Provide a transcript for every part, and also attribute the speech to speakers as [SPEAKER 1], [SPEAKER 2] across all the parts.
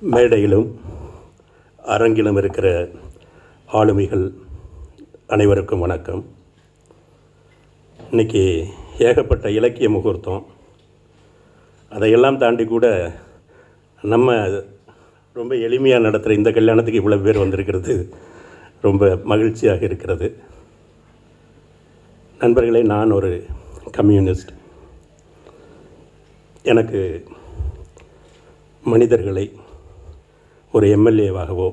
[SPEAKER 1] மேடையிலும் அரங்கிலும் இருக்கிற ஆளுமைகள் அனைவருக்கும் வணக்கம். இன்னைக்கு ஏகப்பட்ட இலக்கிய முகூர்த்தம். அதையெல்லாம் தாண்டி கூட நம்ம ரொம்ப எளிமையாக நடத்துகிற இந்த கல்யாணத்துக்கு இவ்வளோ பேர் வந்திருக்கிறது ரொம்ப மகிழ்ச்சியாக இருக்கிறது. நண்பர்களே நான் ஒரு கம்யூனிஸ்ட். எனக்கு மனிதர்களை ஒரு எம்எல்ஏவாகவோ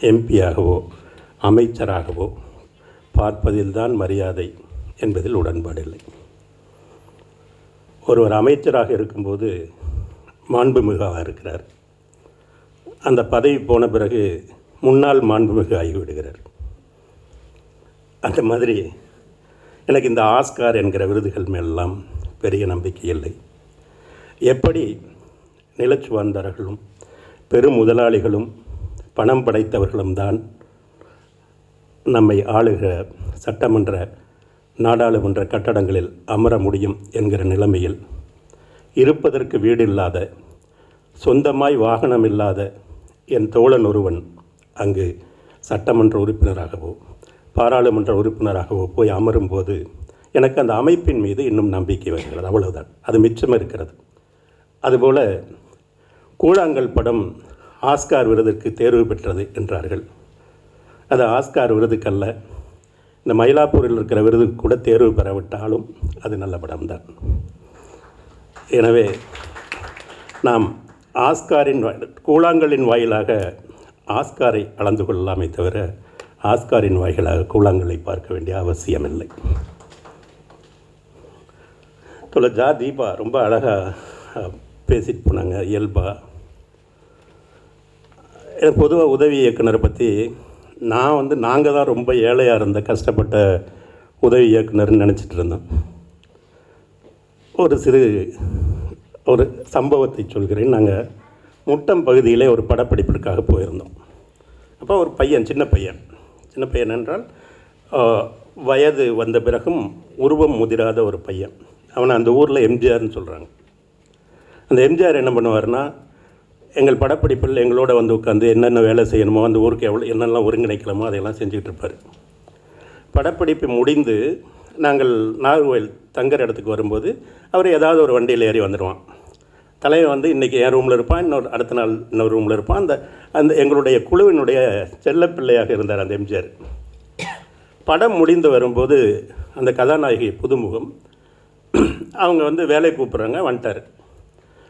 [SPEAKER 1] எம்பியாகவோ அமைச்சராகவோ பார்ப்பதில்தான் மரியாதை என்பதில் உடன்பாடில்லை ஒருவர் அமைச்சராக இருக்கும்போது மாண்புமிகாக இருக்கிறார். அந்த பதவி போன பிறகு முன்னாள் மாண்புமிகு ஆகிவிடுகிறார். அந்த மாதிரி எனக்கு இந்த ஆஸ்கார் என்கிற விருதுகள் மேலெல்லாம் பெரிய நம்பிக்கை இல்லை. எப்படி நிலச்சுவார்ந்தவர்களும் பெரும் முதலாளிகளும் பணம் படைத்தவர்களும் தான் நம்மை ஆளுகிற சட்டமன்ற நாடாளுமன்ற கட்டடங்களில் அமர முடியும் என்கிற நிலைமையில் இருப்பதற்கு வீடு இல்லாத சொந்தமாய் வாகனம் இல்லாத என் தோழன் ஒருவன் அங்கு சட்டமன்ற உறுப்பினராகவோ பாராளுமன்ற உறுப்பினராகவோ போய் அமரும்போது எனக்கு அந்த அமைப்பின் மீது இன்னும் நம்பிக்கை வருகிறது. அவ்வளவுதான். அது மிச்சம் இருக்கிறது. அதுபோல் கூழாங்கல் படம் ஆஸ்கார் விருதுக்கு தேர்வு பெற்றது என்றார்கள். அது ஆஸ்கார் விருதுக்கல்ல. இந்த மயிலாப்பூரில் இருக்கிற விருதுக்கு கூட தேர்வு பெறவிட்டாலும் அது நல்ல படம்தான். எனவே நாம் ஆஸ்காரின் கூழாங்கலின் வாயிலாக ஆஸ்காரை அளந்து கொள்ளலாமே தவிர ஆஸ்காரின் வாயிலாக கூழாங்கலை பார்க்க வேண்டிய அவசியமில்லை. தொலைஜா தீபா ரொம்ப அழகாக பேசிட்டு போனாங்க இயல்பாக பொதுவாக உதவி இயக்குனரை பற்றி நான் வந்து நாங்கள் தான் ரொம்ப ஏழையாக இருந்த கஷ்டப்பட்ட உதவி இயக்குனர்னு நினச்சிட்டு இருந்தோம். ஒரு சிறு ஒரு சம்பவத்தை சொல்கிறேன். நாங்கள் முட்டம் பகுதியிலே ஒரு படப்பிடிப்பிற்காக போயிருந்தோம். அப்போ ஒரு பையன் சின்ன பையன். சின்ன பையன் என்றால் வயது வந்த பிறகும் உருவம் முதிராத ஒரு பையன். அவனை அந்த ஊரில் எம்ஜிஆர்னு சொல்கிறாங்க அந்த எம்ஜிஆர் என்ன பண்ணுவார்னா எங்கள் படப்பிடிப்பில் எங்களோட வந்து உட்காந்து என்னென்ன வேலை செய்யணுமோ அந்த ஊருக்கு எவ்வளோ என்னெல்லாம் ஒருங்கிணைக்கலாமோ அதையெல்லாம் செஞ்சுக்கிட்டு இருப்பார் படப்பிடிப்பு முடிந்து நாங்கள் நாகர்கோவில் தங்குற இடத்துக்கு வரும்போது அவர் ஏதாவது ஒரு வண்டியில் ஏறி வந்துடுவான் தலைவன் வந்து இன்றைக்கி என் ரூமில் இருப்பான் இன்னொரு அடுத்த நாள் இன்னொரு ரூமில் இருப்பான். அந்த அந்த எங்களுடைய குழுவினுடைய செல்லப்பிள்ளையாக இருந்தார் அந்த எம்ஜிஆர். படம் முடிந்து வரும்போது அந்த கதாநாயகி புதுமுகம் அவங்க வந்து வேலை கூப்பிட்றாங்க வந்துட்டார்.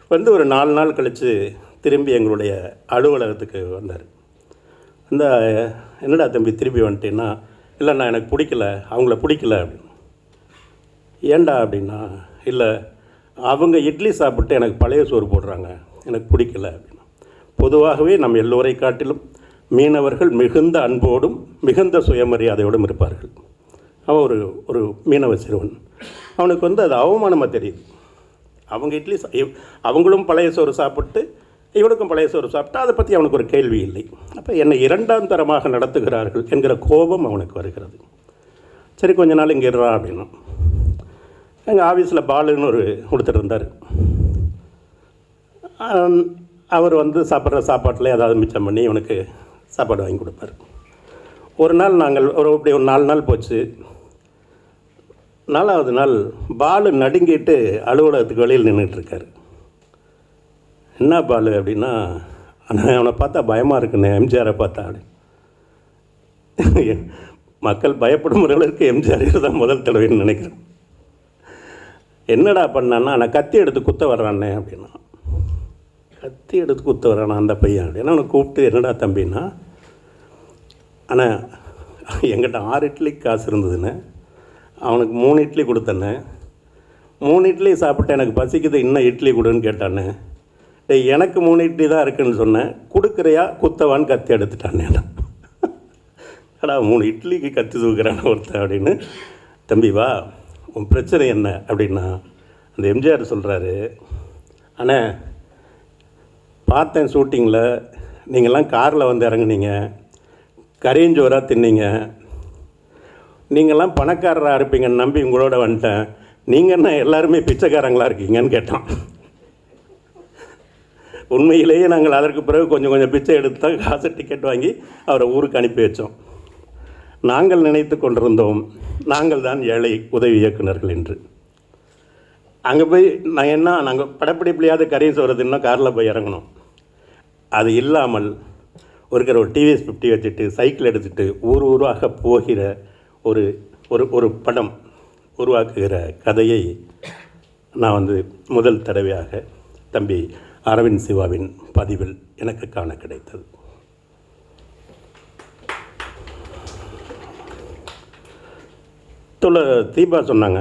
[SPEAKER 1] வந்து ஒரு நாலு நாள் கழித்து திரும்பி எங்களுடைய அலுவலகத்துக்கு வந்தார். இந்த என்னடா தம்பி திரும்பி வந்துட்டேன்னா இல்லைண்ணா எனக்கு பிடிக்கல அவங்கள பிடிக்கல அப்படின்னு. ஏன்டா அப்படின்னா இல்லை அவங்க இட்லி சாப்பிட்டு எனக்கு பழைய சோறு போடுறாங்க எனக்கு பிடிக்கல அப்படின்னா. பொதுவாகவே நம் எல்லோரை காட்டிலும் மீனவர்கள் மிகுந்த அன்போடும் மிகுந்த சுயமரியாதையோடும் இருப்பார்கள். அவன் ஒரு ஒரு மீனவ சிறுவன். அவனுக்கு வந்து அது அவமானமாக தெரியுது. அவங்க இட்லி சா- இவ்- அவங்களும் பழைய சோறு சாப்பிட்டு இவனுக்கும் பழைய சோறு சாப்பிட்டா அதை பற்றி அவனுக்கு ஒரு கேள்வி இல்லை. அப்போ என்னை இரண்டாம் தரமாக நடத்துகிறார்கள் என்கிற கோபம் அவனுக்கு வருகிறது. சரி கொஞ்ச நாள் இங்கே இருறா அப்படின்னா. எங்கள் ஆஃபீஸில் பாலுன்னு ஒரு ஒருத்தர் இருந்தார். அவர் வந்து சாப்பிட்ற சாப்பாட்டில் ஏதாவது மிச்சம் பண்ணி இவனுக்கு சாப்பாடு வாங்கி கொடுப்பார். ஒரு நாள் நாங்கள் ஒரு இப்படி ஒரு நாலு நாள் போச்சு. நாலாவது நாள் பாலு நடுங்கிட்டு அலுவலகத்துக்கு வெளியில் நின்றுட்டுருக்காரு என்ன பாலு அப்படின்னா ஆனால் அவனை பார்த்தா பயமாக இருக்குண்ணே எம்ஜிஆரை பார்த்தா அப்படி. மக்கள் பயப்படும் அளவுக்கு எம்ஜிஆர் தான் முதல் தடவைன்னு நினைக்கிறேன். என்னடா பண்ணான்னா நான் கத்தி எடுத்து குத்த வர்றானே அப்படின்னா. கத்தி எடுத்து குத்த வர்றானா அந்த பையன் அப்படின்னா அவனை கூப்பிட்டு என்னடா தம்பின்னா ஆனால் எங்கிட்ட ஆறு இட்லி காசு இருந்ததுன்னு அவனுக்கு மூணு இட்லி கொடுத்தேன்னு மூணு இட்லி சாப்பிட்டு எனக்கு பசிக்குது இன்னும் இட்லி கொடுன்னு கேட்டானே எனக்கு மூணு இட்லி தான் இருக்குன்னு சொன்னேன். கொடுக்குறியா குத்தவான்னு கத்தி எடுத்துட்டான் அடா மூணு இட்லிக்கு கத்தி தூக்குறான ஒருத்தன் அப்படின்னு. தம்பி வா உன் பிரச்சனை என்ன அப்படின்னா அந்த எம்ஜிஆர் சொல்கிறாரு அண்ணே பார்த்தேன் ஷூட்டிங்கில் நீங்கள்லாம் காரில் வந்து இறங்குனீங்க கரியஞ்சோராக தின்னீங்க. நீங்கள்லாம் பணக்காரராக இருப்பீங்கன்னு நம்பி உங்களோட வந்துட்டேன். நீங்கள் என்ன எல்லாருமே பிச்சைக்காரங்களாக இருக்கீங்கன்னு கேட்டான். உண்மையிலேயே நாங்கள் அதற்கு பிறகு கொஞ்சம் கொஞ்சம் பிச்சை எடுத்து தான் காசு டிக்கெட் வாங்கி அவரை ஊருக்கு அனுப்பி வச்சோம். நாங்கள் நினைத்து கொண்டிருந்தோம் நாங்கள் தான் ஏழை உதவி இயக்குனர்கள் என்று. அங்கே போய் நான் என்ன நாங்கள் படப்பிடிப்புலையாவது கரையும் சொல்கிறதுன்னா காரில் போய் இறங்கணும் அது இல்லாமல் ஒருக்கிற ஒரு டிவிஎஸ் ஃபிஃப்டி வச்சுட்டு சைக்கிள் எடுத்துகிட்டு ஊர் ஊராக போகிற ஒரு ஒரு ஒரு படம் உருவாக்குகிற கதையை நான் வந்து முதல் தடவையாக தம்பி அரவிந்த் சிவாவின் பதிவில் எனக்கு காண கிடைத்தது. தொல தீபா சொன்னாங்க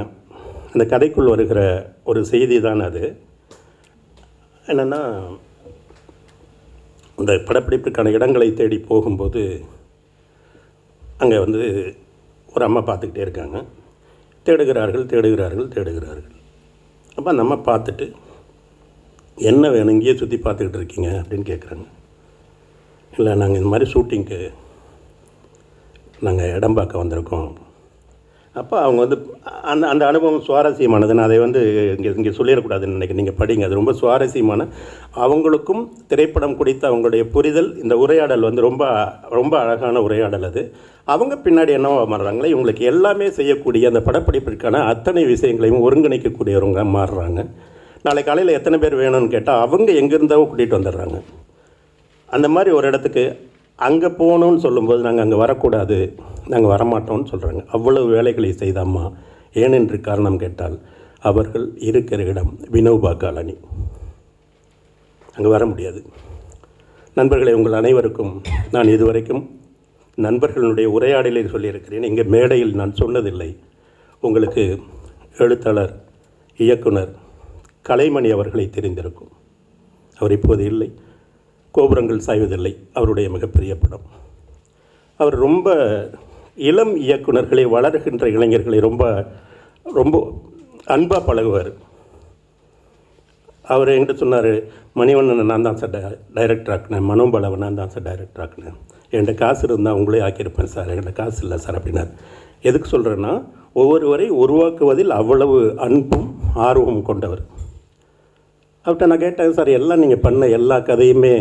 [SPEAKER 1] அந்த கதைக்குள் வருகிற ஒரு செய்தி தான் அது. என்னென்னா இந்த படப்பிடிப்புக்கான இடங்களை தேடி போகும்போது அங்கே வந்து ஒரு அம்மா பார்த்துக்கிட்டே இருக்காங்க. தேடுகிறார்கள் தேடுகிறார்கள் தேடுகிறார்கள். அப்போ அந்த அம்மா பார்த்துட்டு என்ன வேணும் இங்கேயே சுற்றி பார்த்துக்கிட்டு இருக்கீங்க அப்படின்னு கேட்குறாங்க இல்லை நாங்கள் இந்த மாதிரி ஷூட்டிங்க்கு நாங்கள் இடம் பார்க்க வந்திருக்கோம். அப்போ அவங்க வந்து அந்த அந்த அனுபவம் சுவாரஸ்யமானது. நான் அதை வந்து இங்கே இங்கே சொல்லிடக்கூடாதுன்னு நினைக்கிறேன். நீங்கள் படிங்க அது ரொம்ப சுவாரஸ்யமான அவங்களுக்கும் திரைப்படம் குறித்த அவங்களுடைய புரிதல் இந்த உரையாடல் வந்து ரொம்ப ரொம்ப அழகான உரையாடல் அது. அவங்க பின்னாடி என்னவா மாறுறாங்களே இவங்களுக்கு எல்லாமே செய்யக்கூடிய அந்த படப்பிடிப்பிற்கான அத்தனை விஷயங்களையும் ஒருங்கிணைக்கக்கூடியவங்க மாறுறாங்க. நாளை காலையில் எத்தனை பேர் வேணும்னு கேட்டால் அவங்க எங்கேருந்தோ கூட்டிகிட்டு வந்துடுறாங்க. அந்த மாதிரி ஒரு இடத்துக்கு அங்கே போகணும்னு சொல்லும்போது நாங்கள் அங்கே வரக்கூடாது நாங்கள் வரமாட்டோம்னு சொல்கிறாங்க அவ்வளவு வேலைகளை செய்த அம்மா ஏனென்று காரணம் கேட்டால் அவர்கள் இருக்கிற இடம் வினோபா காலனி. அங்கே வர முடியாது. நண்பர்களை உங்கள் அனைவருக்கும் நான் இதுவரைக்கும் நண்பர்களுடைய உரையாடலில் சொல்லியிருக்கிறேன். இங்கே மேடையில் நான் சொன்னதில்லை. உங்களுக்கு எழுத்தாளர் இயக்குனர் கலைமணி அவர்களை தெரிந்திருக்கும். அவர் இப்போது இல்லை. கோபுரங்கள் சாய்வதில்லை. அவருடைய மிகப்பெரிய படம். அவர் ரொம்ப இளம் இயக்குனர்களை வளர்கின்ற இளைஞர்களை ரொம்ப ரொம்ப அன்பாக பழகுவார். அவர் என்கிட்ட சொன்னார் மணிவண்ணன் நான் தான் சார் டைரக்டர் ஆக்கினேன். மனோபலவை நான் தான் சார் டைரக்டர் ஆக்கினேன். என்கிட்ட காசு இருந்தால் உங்களே ஆக்கியிருப்பேன் சார். என்கிட்ட காசு இல்லை சார் அப்படின்னார். எதுக்கு சொல்கிறேன்னா ஒவ்வொருவரை உருவாக்குவதில் அவ்வளவு அன்பும் ஆர்வமும் கொண்டவர். அவர்கிட்ட நான் கேட்டேன் சார் எல்லாம் நீங்கள் பண்ண எல்லா கதையுமே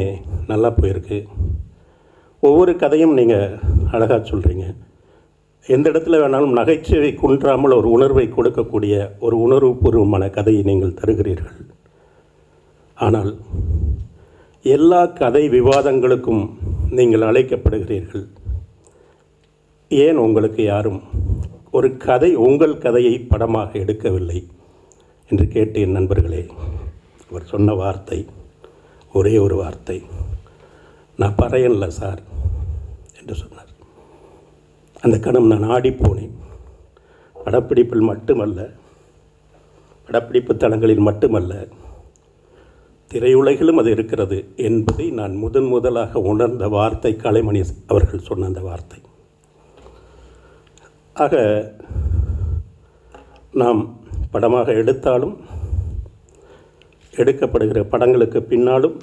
[SPEAKER 1] நல்லா போயிருக்கு. ஒவ்வொரு கதையும் நீங்கள் அழகாக சொல்கிறீங்க எந்த இடத்துல வேணாலும் நகைச்சுவை குன்றாமல் ஒரு உணர்வை கொடுக்கக்கூடிய ஒரு உணர்வுபூர்வமான கதையை நீங்கள் தருகிறீர்கள். ஆனால் எல்லா கதை விவாதங்களுக்கும் நீங்கள் அழைக்கப்படுகிறீர்கள். ஏன் உங்களுக்கு யாரும் ஒரு கதை உங்கள் கதையை படமாக எடுக்கவில்லை? என்று கேட்டேன் நண்பர்களே. அவர் சொன்ன வார்த்தை ஒரே ஒரு வார்த்தை. நான் பறையனில் சார் என்று சொன்னார். அந்த கணம் நான் ஆடிப்போனேன். படப்பிடிப்பில் மட்டுமல்ல படப்பிடிப்பு தளங்களில் மட்டுமல்ல திரையுலகிலும் அது இருக்கிறது என்பதை நான் முதன் முதலாக உணர்ந்த வார்த்தை கலைமணி அவர்கள் சொன்ன அந்த வார்த்தை. ஆக நாம் படமாக எடுத்தாலும் எடுக்கப்படுகிற படங்களுக்கு பின்னாலும்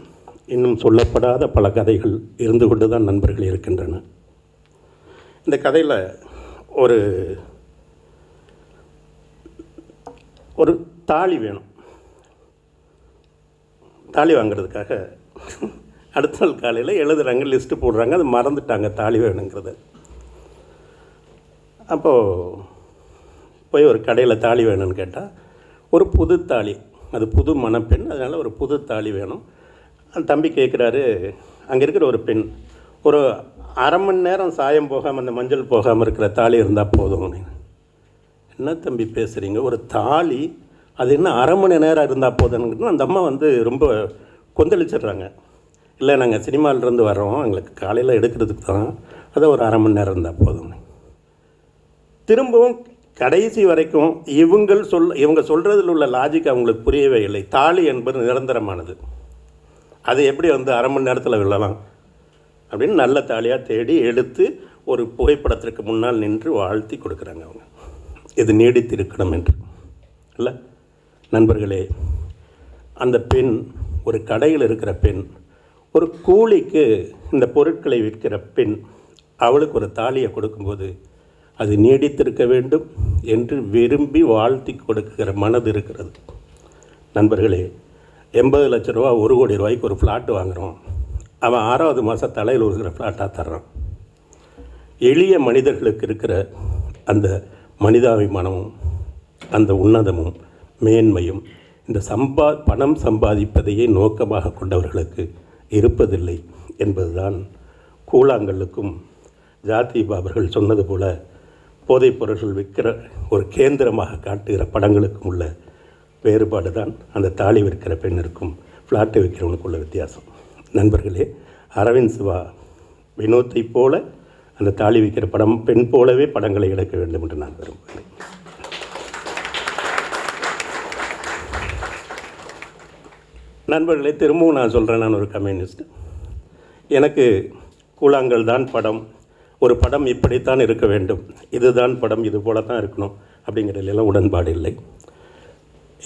[SPEAKER 1] இன்னும் சொல்லப்படாத பல கதைகள் இருந்து கொண்டு தான் நண்பர்கள் இருக்கின்றன. இந்த கதையில் ஒரு ஒரு தாலி வேணும். தாலி வாங்குறதுக்காக அடுத்த நாள் காலையில் எழுதுறாங்க லிஸ்ட்டு போடுறாங்க அது மறந்துட்டாங்க தாலி வேணுங்கிறத. அப்போது போய் ஒரு கடையில் தாலி வேணும்னு கேட்டால் ஒரு புது தாலி அது புது மணப்பெண் அதனால் ஒரு புது தாலி வேணும். தம்பி கேட்குறாரு அங்கே இருக்கிற ஒரு பெண் ஒரு அரை மணி நேரம் சாயம் போகாமல் அந்த மஞ்சள் போகாமல் இருக்கிற தாலி இருந்தால் போதும் என்ன தம்பி பேசுகிறீங்க ஒரு தாலி அது என்ன அரை மணி நேரம் இருந்தால் போதும்னு? அந்த அம்மா வந்து ரொம்ப கொந்தளிச்சிடுறாங்க. இல்லை நாங்கள் சினிமாவிலேருந்து வர்றோம் எங்களுக்கு காலையில் எடுக்கிறதுக்கு தான் அதை ஒரு அரை மணி நேரம் இருந்தால் போதும் திரும்பவும் கடைசி வரைக்கும் இவங்கள் சொல் இவங்க சொல்கிறதில் உள்ள லாஜிக் அவங்களுக்கு புரியவே இல்லை. தாலி என்பது நிரந்தரமானது. அது எப்படி வந்து அரை மணி நேரத்தில் விழலாம்? அப்படின்னு நல்ல தாலியாக தேடி எடுத்து ஒரு புகைப்படத்திற்கு முன்னால் நின்று வாழ்த்தி கொடுக்குறாங்க அவங்க. இது நீடித்திருக்கணும் என்று. இல்லை? நண்பர்களே அந்த பெண் ஒரு கடையில் இருக்கிற பெண் ஒரு கூலிக்கு இந்த பொருட்களை விற்கிற பெண் அவளுக்கு ஒரு தாலியை கொடுக்கும்போது அது நீடித்திருக்க வேண்டும் என்று விரும்பி வாழ்த்தி கொடுக்கிற மனது இருக்கிறது. நண்பர்களே எண்பது லட்ச ரூபா ஒரு கோடி ரூபாய்க்கு ஒரு ஃப்ளாட் வாங்குகிறோம் அவன் ஆறாவது மாதம் தலையில் இருக்கிற ஃப்ளாட்டாக தர்றான். எளிய மனிதர்களுக்கு இருக்கிற அந்த மனிதாபிமானமும் அந்த உன்னதமும் மேன்மையும் இந்த சம்பா பணம் சம்பாதிப்பதையே நோக்கமாக கொண்டவர்களுக்கு இருப்பதில்லை என்பதுதான் கூழாங்கல்லுக்கும் ஜாதிபாபர்கள் சொன்னது போல போதைப்பொருட்கள் விற்கிற ஒரு கேந்திரமாக காட்டுகிற படங்களுக்கும் உள்ள வேறுபாடு தான் அந்த தாலி விற்கிற பெண்ணிற்கும் ஃப்ளாட்டை விற்கிறவனுக்கு உள்ள வித்தியாசம். நண்பர்களே அரவிந்த் சிவா வினோத்தை போல அந்த தாலி விற்கிற படம் பெண் போலவே படங்களை எடுக்க வேண்டும் என்று நான் விரும்புகிறேன். நண்பர்களே திரும்பவும் நான் சொல்கிறேன் நான் ஒரு கம்யூனிஸ்ட். எனக்கு கூழாங்கல் தான் படம் ஒரு படம் இப்படித்தான் இருக்க வேண்டும். இதுதான் படம் இது போல தான் இருக்கணும் அப்படிங்கிறதுலாம் உடன்பாடு இல்லை.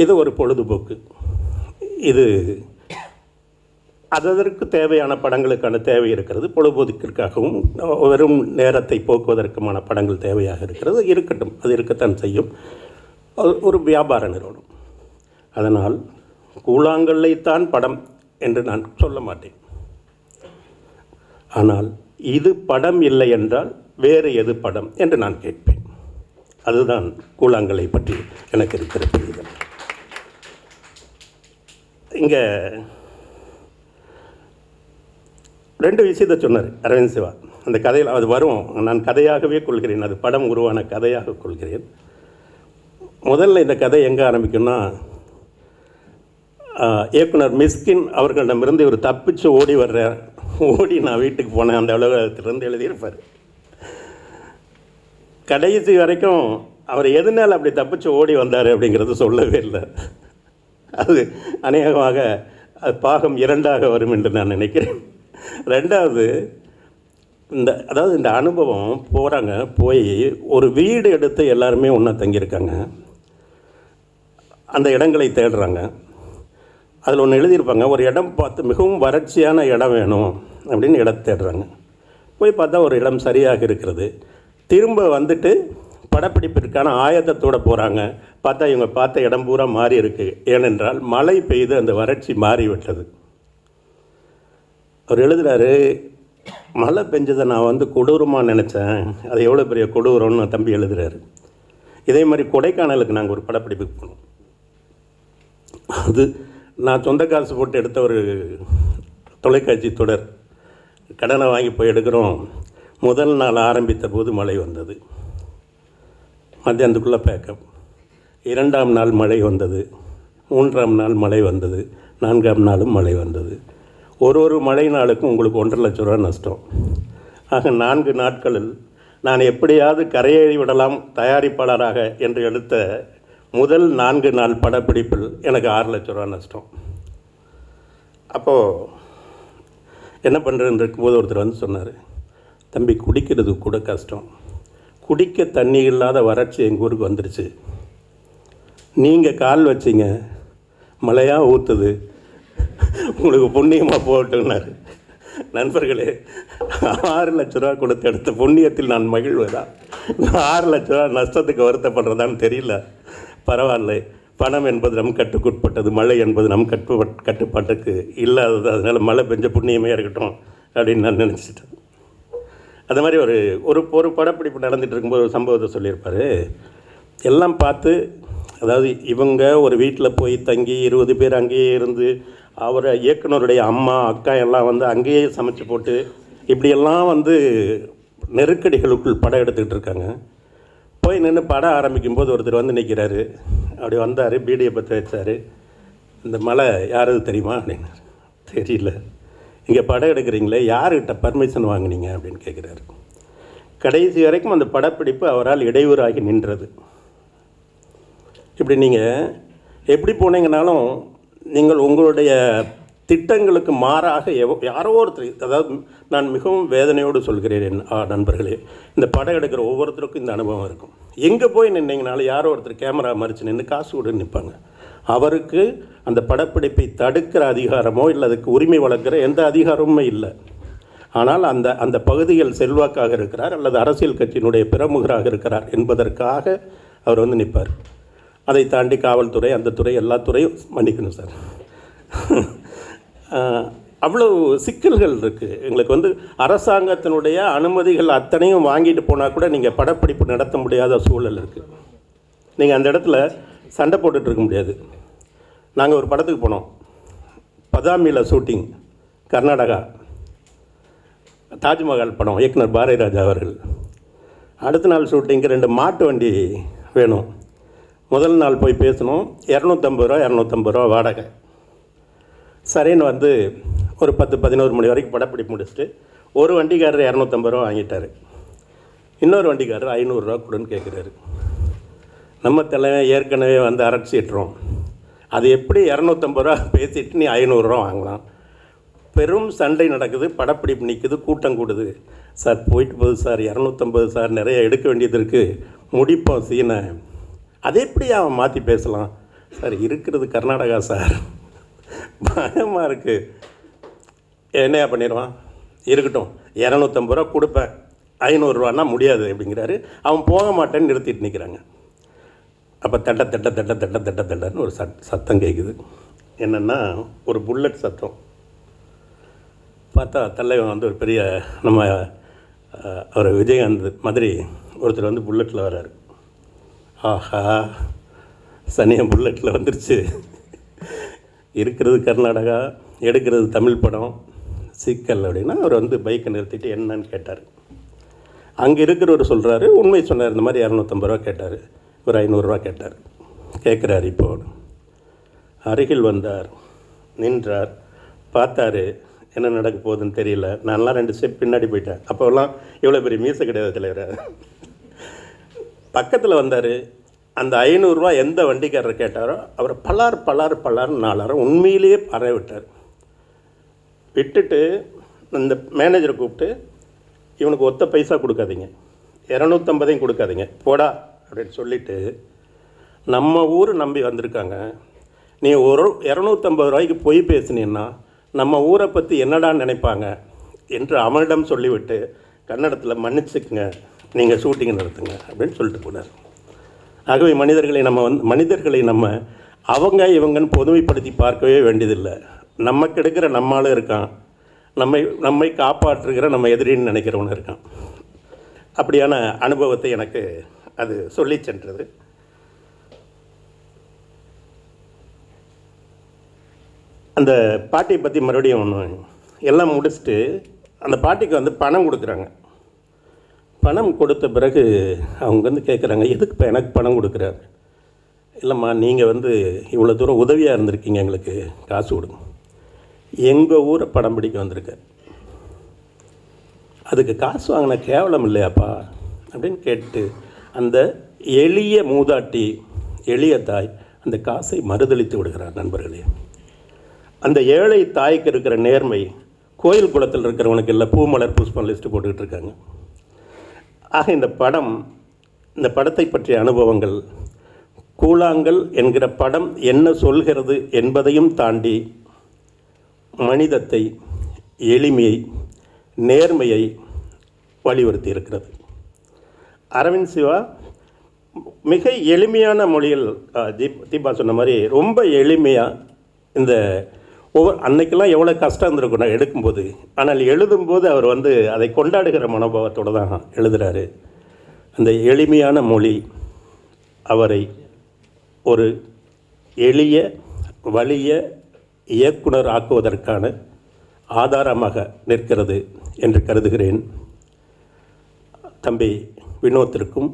[SPEAKER 1] இது ஒரு பொழுதுபோக்கு. இது அதற்கு தேவையான படங்களுக்கான தேவை இருக்கிறது. பொழுதுபோக்கிற்காகவும் வெறும் நேரத்தை போக்குவதற்குமான படங்கள் தேவையாக இருக்கிறது. இருக்கட்டும் அது இருக்கத்தான் செய்யும். ஒரு வியாபார நிறுவனம். அதனால் கூழாங்கல்லைத்தான் படம் என்று நான் சொல்ல மாட்டேன். ஆனால் இது படம் இல்லை என்றால் வேறு எது படம் என்று நான் கேட்பேன். அதுதான் கூழாங்கலை பற்றி எனக்கு இருக்கிற புரிதல். இங்கே ரெண்டு விஷயத்தை சொன்னார் அரவிந்த் சிவா. அந்த கதையில் அது வரும். நான் கதையாகவே கொள்கிறேன். அது படம் உருவான கதையாக கொள்கிறேன். முதல்ல இந்த கதை எங்கே ஆரம்பிக்கும்னா இயக்குனர் மிஸ்கின் அவர்களிடமிருந்து இவர் தப்பிச்சு ஓடி வர்ற ஓடி நான் வீட்டுக்கு போனேன். அந்த உலகத்திலிருந்து எழுதியிருப்பார். கடைசி வரைக்கும் அவர் எதனால் அப்படி தப்பிச்சு ஓடி வந்தார் அப்படிங்கிறது சொல்லவே இல்லை. அது அநேகமாக அது பாகம் இரண்டாக வரும் என்று நான் நினைக்கிறேன். ரெண்டாவது இந்த அதாவது இந்த அனுபவம் போகிறாங்க போய் ஒரு வீடு எடுத்து எல்லாருமே ஒன்றா தங்கியிருக்காங்க. அந்த இடங்களை தேடுறாங்க. அதில் ஒன்று எழுதியிருப்பாங்க ஒரு இடம் பார்த்து மிகவும் வறட்சியான இடம் வேணும். அப்படின்னு இடம் தேடுறாங்க. போய் பார்த்தா ஒரு இடம் சரியாக இருக்கிறது. திரும்ப வந்துட்டு படப்பிடிப்பிற்கான ஆயத்தத்தோடு போகிறாங்க பார்த்தா இவங்க பார்த்த இடம் பூரா மாறி இருக்கு. ஏனென்றால் மழை பெய்து அந்த வறட்சி மாறிவிட்டது. அவர் எழுதுகிறாரு மழை பெஞ்சதை நான் வந்து கொடூரமாக நினச்சேன். அது எவ்வளோ பெரிய கொடூரம்னு தம்பி எழுதுகிறாரு இதே மாதிரி கொடைக்கானலுக்கு நாங்கள் ஒரு படப்பிடிப்புக்கு போனோம். அது நான் சொந்த காசு போட்டு எடுத்த ஒரு தொலைக்காட்சி தொடர். கடனை வாங்கி போய் எடுக்கிறோம். முதல் நாள் ஆரம்பித்த போது மழை வந்தது. மத்தியானத்துக்குள்ளே பேக்கப் இரண்டாம் நாள் மழை வந்தது. மூன்றாம் நாள் மழை வந்தது. நான்காம் நாளும் மழை வந்தது. ஒரு ஒரு மழை நாளுக்கும் உங்களுக்கு ஒன்றரை லட்ச ரூபா நஷ்டம். ஆக நான்கு நாட்களில் நான் எப்படியாவது கரையேறி விடலாம் தயாரிப்பாளராக என்று எடுத்த முதல் நான்கு நாள் படப்பிடிப்பில் எனக்கு ஆறு லட்ச ரூபா நஷ்டம். அப்போது என்ன பண்ணுறதுன்னு இருக்கும்போது ஒருத்தர் வந்து சொன்னார் தம்பி குடிக்கிறது கூட கஷ்டம். குடிக்க தண்ணி இல்லாத வறட்சி எங்கள் ஊருக்கு வந்துருச்சு. நீங்கள் கால் வச்சிங்க மழையாக ஊற்றுது உங்களுக்கு புண்ணியமாக போகட்டும்னாரு. நண்பர்களே ஆறு லட்ச ரூபா கொடுத்து எடுத்த புண்ணியத்தில் நான் மகிழ்வதா? ஆறு லட்ச ரூபா நஷ்டத்துக்கு வருத்தப்படுறதான்னு தெரியல. பரவாயில்ல. பணம் என்பது நம் கட்டுக்குட்பட்டது மழை என்பது நம் கட்டு கட்டுப்பாட்டுக்கு இல்லாதது. அதனால் மழை பெஞ்ச புண்ணியமே இருக்கட்டும் அப்படின்னு நான் நினச்சிட்டேன். அது மாதிரி ஒரு ஒரு ஒரு படப்பிடிப்பு நடந்துகிட்டு இருக்கும்போது ஒரு சம்பவத்தை சொல்லியிருப்பார். எல்லாம் பார்த்து அதாவது இவங்க ஒரு வீட்டில் போய் தங்கி இருபது பேர் அங்கேயே இருந்து அவரை இயக்குனருடைய அம்மா அக்கா எல்லாம் வந்து அங்கேயே சமைச்சு போட்டு இப்படியெல்லாம் வந்து நெருக்கடிகளுக்குள் படம் எடுத்துக்கிட்டு இருக்காங்க. போய் நின்று படம் ஆரம்பிக்கும்போது ஒருத்தர் வந்து நிற்கிறாரு அப்படி வந்தார் பீடியை பற்ற வச்சார். இந்த மலை யாரது தெரியுமா? அப்படின்னாரு. தெரியல. இங்கே படம் எடுக்கிறீங்களே யார்கிட்ட பர்மிஷன் வாங்குனீங்க? அப்படின்னு கேட்குறாரு கடைசி வரைக்கும் அந்த படப்பிடிப்பு அவரால் இடையூறாகி நின்றது. இப்படி நீங்கள் எப்படி போனீங்கனாலும் நீங்கள் உங்களுடைய திட்டங்களுக்கு மாறாக எவ் யாரோ ஒருத்தர் அதாவது நான் மிகவும் வேதனையோடு சொல்கிறேன் என் ஆ, நண்பர்களே. இந்த படம் எடுக்கிற ஒவ்வொருத்தருக்கும் இந்த அனுபவம் இருக்கும். எங்கே போய் நின்னீங்கனாலும் யாரோ ஒருத்தர் கேமரா மறிச்சு நின்று காசு கூட நிற்பாங்க அவருக்கு அந்த படப்பிடிப்பை தடுக்கிற அதிகாரமோ இல்லை அதுக்கு உரிமை வளர்க்குற எந்த அதிகாரமுமே இல்லை. ஆனால் அந்த அந்த பகுதியில் செல்வாக்காக இருக்கிறார் அல்லது அரசியல் கட்சியினுடைய பிரமுகராக இருக்கிறார் என்பதற்காக அவர் வந்து நிற்பார். அதை தாண்டி காவல்துறை அந்த துறை எல்லா துறையும் மன்னிக்கணும் சார். அவ்வளோ சிக்கல்கள் இருக்குது எங்களுக்கு வந்து அரசாங்கத்தினுடைய அனுமதிகள் அத்தனையும் வாங்கிட்டு போனால் கூட நீங்கள் படப்பிடிப்பு நடத்த முடியாத சூழல் இருக்குது நீங்கள் அந்த இடத்துல சண்டை போட்டுட்டு இருக்க முடியாது. நாங்கள் ஒரு படத்துக்கு போனோம். பதாமியில் ஷூட்டிங் கர்நாடகா. தாஜ்மஹால் படம் இயக்குனர் பாரதிராஜா அவர்கள். அடுத்த நாள் ஷூட்டிங்க்கு ரெண்டு மாட்டு வண்டி வேணும். முதல் நாள் போய் பேசணும். இரநூத்தம்பது ரூபா இரநூத்தம்பது ரூபா வாடகை. சரின்னு வந்து ஒரு பத்து பதினோரு மணி வரைக்கும் படப்பிடிப்பு முடிச்சுட்டு ஒரு வண்டிக்காரர் இரநூத்தம்பது ரூபா வாங்கிட்டார். இன்னொரு வண்டிக்காரர் ஐநூறுரூவா கொடுன்னு கேட்குறாரு நம்ம தலைவன் ஏற்கனவே வந்து அரைச்சிட்டுறோம் அது எப்படி இரநூத்தம்பது ரூபா பேசிட்டு நீ ஐநூறுரூவா வாங்கலாம்? பெரும் சண்டை நடக்குது படப்பிடிப்பு நிற்குது கூட்டம் கூடுது. சார் போயிட்டு போகுது சார் இரநூத்தம்பது சார் நிறைய எடுக்க வேண்டியது இருக்குது முடிப்போம் சீனை. அதை எப்படி அவன் மாற்றி பேசலாம்? சார் இருக்கிறது கர்நாடகா சார். பயமாக இருக்குது என்னையா பண்ணிடுவான்? இருக்கட்டும். இரநூத்தம்பது ரூபா கொடுப்பேன். ஐநூறுரூவான்னா முடியாது அப்படிங்கிறாரு. அவன் போக மாட்டேன்னு நிறுத்திட்டு நிற்கிறாங்க அப்போ தட்ட தட்ட தட்ட தட்ட தட்ட தட்டன்னு ஒரு சத் சத்தம் கேட்குது என்னென்னா ஒரு புல்லட் சத்தம். பார்த்தா தலைவன் வந்து ஒரு பெரிய நம்ம அவர் விஜயகாந்த் மாதிரி ஒருத்தர் வந்து புல்லட்டில் வர்றாரு ஆஹா சனியம் புல்லட்டில் வந்துருச்சு. இருக்கிறது கர்நாடகா எடுக்கிறது தமிழ் படம். சிக்கல் அப்படின்னா அவர் வந்து பைக்கை நிறுத்திட்டு என்னன்னு கேட்டார். அங்கே இருக்கிறவர் சொல்கிறாரு உண்மை சொன்னார் இந்த மாதிரி இரநூத்தம்பது ரூபா கேட்டார் ஒரு ஐநூறுரூவா கேட்டார். கேட்குறாரு இப்போ. அருகில் வந்தார் நின்றார் பார்த்தாரு என்ன நடக்க போகுதுன்னு தெரியல. நான்லாம் ரெண்டு ஸ்டெப் பின்னாடி போயிட்டேன். அப்போல்லாம் இவ்வளோ பெரிய மீசை கிடையாது தலைவர். பக்கத்தில் வந்தார் அந்த ஐநூறுரூவா எந்த வண்டிக்காரர் கேட்டாரோ அவர் பலார் பலார் பலார் நாலாயிரம் உண்மையிலேயே பறவை விட்டார். விட்டுட்டு இந்த மேனேஜரை கூப்பிட்டு இவனுக்கு ஒத்த பைசா கொடுக்காதீங்க. இரநூத்தம்பதையும் கொடுக்காதீங்க. போடா அப்படின்னு சொல்லிவிட்டு நம்ம ஊர் நம்பி வந்திருக்காங்க. நீ ஒரு இரநூத்தம்பது ரூபாய்க்கு பொய் பேசுனீன்னா நம்ம ஊரை பற்றி என்னடா நினைப்பாங்க என்று அவனிடம் சொல்லிவிட்டு கன்னடத்தில் மன்னிச்சுக்குங்க. நீங்கள் ஷூட்டிங் நடத்துங்க அப்படின்னு சொல்லிட்டு போனார். ஆகவே மனிதர்களை நம்ம வந்து மனிதர்களை நம்ம அவங்க இவங்கன்னு பொதுமைப்படுத்தி பார்க்கவே வேண்டியதில்லை. நமக்கு எடுக்கிற நம்மளும் இருக்கான். நம்மை நம்மை காப்பாற்றுகிற நம்ம எதிரின்னு நினைக்கிறவனும் இருக்கான். அப்படியான அனுபவத்தை எனக்கு அது சொல்லி சென்றது. அந்த பாட்டியை பற்றி மறுபடியும் ஒன்று எல்லாம் முடிச்சுட்டு அந்த பாட்டிக்கு வந்து பணம் கொடுக்குறாங்க. பணம் கொடுத்த பிறகு அவங்க வந்து கேட்குறாங்க எதுக்கு இப்போ எனக்கு பணம் கொடுக்குறாரு இல்லைம்மா நீங்கள் வந்து இவ்வளோ தூரம் உதவியாக இருந்திருக்கீங்க எங்களுக்கு. காசு கொடுங்க. எங்கள் ஊரை படம் பிடிக்க வந்திருக்க அதுக்கு காசு வாங்கின கேவலம் இல்லையாப்பா? அப்படின்னு கேட்டு அந்த எளிய மூதாட்டி எளிய தாய் அந்த காசை மறுதளித்து விடுகிறார் நண்பர்களே. அந்த ஏழை தாய்க்கு இருக்கிற நேர்மை கோயில் குளத்தில் இருக்கிறவனுக்கு இல்லை பூமலர் புஷ்பம் லிஸ்ட்டு போட்டுக்கிட்டு இருக்காங்க. ஆக இந்த படம் இந்த படத்தை பற்றிய அனுபவங்கள் கூழாங்கல் என்கிற படம் என்ன சொல்கிறது என்பதையும் தாண்டி மனிதத்தை எளிமையை நேர்மையை வலியுறுத்தி இருக்கிறது அரவிந்த் சிவா மிக எளிமையான மொழியில் தீப் தீபா சொன்ன மாதிரி ரொம்ப எளிமையாக இந்த ஒவ்வொரு அன்னைக்கெல்லாம் எவ்வளோ கஷ்டம் இருந்திருக்கும் நான் எடுக்கும்போது. ஆனால் எழுதும்போது அவர் வந்து அதை கொண்டாடுகிற மனோபாவத்தோடு தான் எழுதுகிறாரு அந்த எளிமையான மொழி அவரை ஒரு எளிய வலிய இயக்குனர் ஆக்குவதற்கான ஆதாரமாக நிற்கிறது என்று கருதுகிறேன். தம்பி வினோத்திற்கும்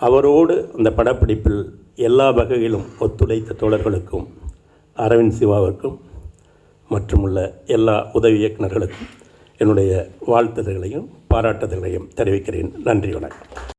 [SPEAKER 1] அவரோடு அந்த படப்பிடிப்பில் எல்லா வகையிலும் ஒத்துழைத்த தோழர்களுக்கும் அரவிந்த் சிவாவுக்கும் மற்றுமுள்ள எல்லா உதவி இயக்குநர்களுக்கும் என்னுடைய வாழ்த்துதல்களையும் பாராட்டுதல்களையும் தெரிவிக்கிறேன். நன்றி வணக்கம்.